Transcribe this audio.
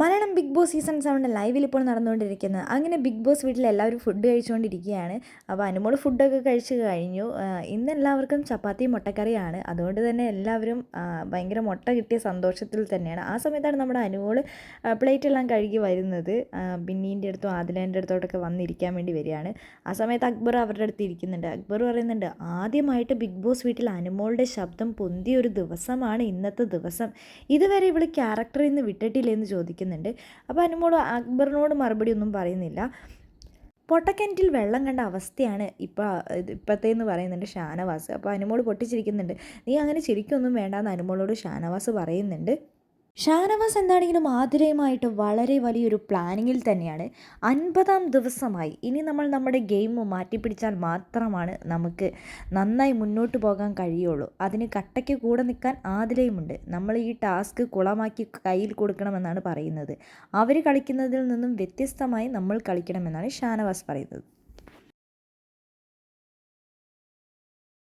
Malayalam big boss season സെവന്റെ ലൈവിൽ ഇപ്പോൾ നടന്നുകൊണ്ടിരിക്കുന്നത്. അങ്ങനെ ബിഗ് ബോസ് വീട്ടിൽ എല്ലാവരും ഫുഡ് കഴിച്ചുകൊണ്ടിരിക്കുകയാണ്. അപ്പോൾ അനുമോൾ ഫുഡൊക്കെ കഴിച്ച് കഴിഞ്ഞു. ഇന്ന് എല്ലാവർക്കും ചപ്പാത്തി മുട്ടക്കറിയാണ് അതുകൊണ്ട് തന്നെ എല്ലാവരും ഭയങ്കര മുട്ട കിട്ടിയ സന്തോഷത്തിൽ തന്നെയാണ്. ആ സമയത്താണ് നമ്മുടെ അനുമോൾ പ്ലേറ്റ് എല്ലാം കഴുകി വരുന്നത്. ബിന്നീന്റെ അടുത്തും ആദിലേന്റെ അടുത്തോട്ടൊക്കെ വന്നിരിക്കാൻ വേണ്ടി വരികയാണ്. ആ സമയത്ത് അക്ബർ അവരുടെ അടുത്ത് ഇരിക്കുന്നുണ്ട്. അക്ബർ പറയുന്നുണ്ട് ആദ്യമായിട്ട് ബിഗ് ബോസ് വീട്ടിൽ അനുമോളുടെ ശബ്ദം പൊന്തിയ ഒരു ദിവസമാണ് ഇന്നത്തെ ദിവസം. ഇതുവരെ ഇവൾ ക്യാരക്ടറിൽ നിന്ന് വിട്ടിട്ടില്ലെന്ന് ചോദിക്കുന്നുണ്ട് അപ്പോൾ അനുമോൾ അക്ബറിനോട് മറുപടി ഒന്നും പറയുന്നില്ല. പൊട്ടക്കിണറ്റിൽ വെള്ളം കണ്ട അവസ്ഥയാണ് ഇപ്പോൾ ഇപ്പോഴത്തേന്ന് പറയുന്നുണ്ട് ഷാനവാസ്. അപ്പോൾ അനുമോൾ പൊട്ടിച്ചിരിക്കുന്നുണ്ട്. നീ അങ്ങനെ ചിരിക്കൊന്നും വേണ്ടാന്ന് അനുമോളോട് ഷാനവാസ് പറയുന്നുണ്ട്. ഷാനവാസ് എന്താണെങ്കിലും ആതിരയുമായിട്ട് വളരെ വലിയൊരു പ്ലാനിങ്ങിൽ തന്നെയാണ്. അൻപതാം ദിവസമായി. ഇനി നമ്മൾ നമ്മുടെ ഗെയിം മാറ്റിപ്പിടിച്ചാൽ മാത്രമാണ് നമുക്ക് നന്നായി മുന്നോട്ട് പോകാൻ കഴിയുള്ളൂ. അതിന് കട്ടയ്ക്ക് കൂടെ നിൽക്കാൻ ആതിരയുമുണ്ട് നമ്മൾ ഈ ടാസ്ക് കുളമാക്കി കയ്യിൽ കൊടുക്കണമെന്നാണ് പറയുന്നത്. അവർ കളിക്കുന്നതിൽ നിന്നും വ്യത്യസ്തമായി നമ്മൾ കളിക്കണമെന്നാണ് ഷാനവാസ് പറയുന്നത്.